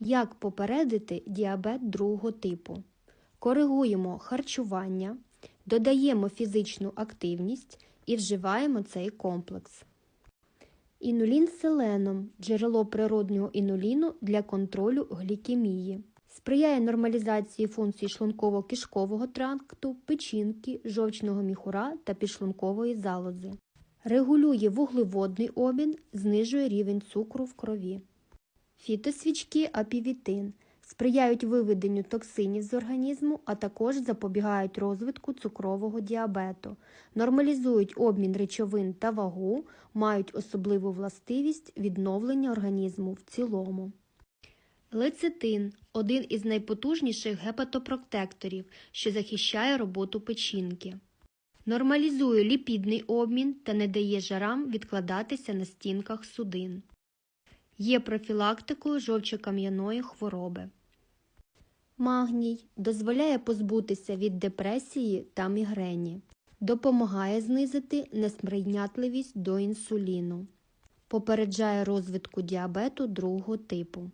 Як попередити діабет другого типу? Коригуємо харчування, додаємо фізичну активність і вживаємо цей комплекс. Інулін з селеном – джерело природнього інуліну для контролю глікемії. Сприяє нормалізації функцій шлунково-кишкового тракту, печінки, жовчного міхура та підшлункової залози. Регулює вуглеводний обмін, знижує рівень цукру в крові. Фітосвічки апівітин сприяють виведенню токсинів з організму, а також запобігають розвитку цукрового діабету, нормалізують обмін речовин та вагу, мають особливу властивість відновлення організму в цілому. Лецитин один із найпотужніших гепатопротекторів, що захищає роботу печінки. Нормалізує ліпідний обмін та не дає жарам відкладатися на стінках судин. Є профілактикою жовчокам'яної хвороби. Магній дозволяє позбутися від депресії та мігрені. Допомагає знизити несприйнятливість до інсуліну. Попереджає розвитку діабету другого типу.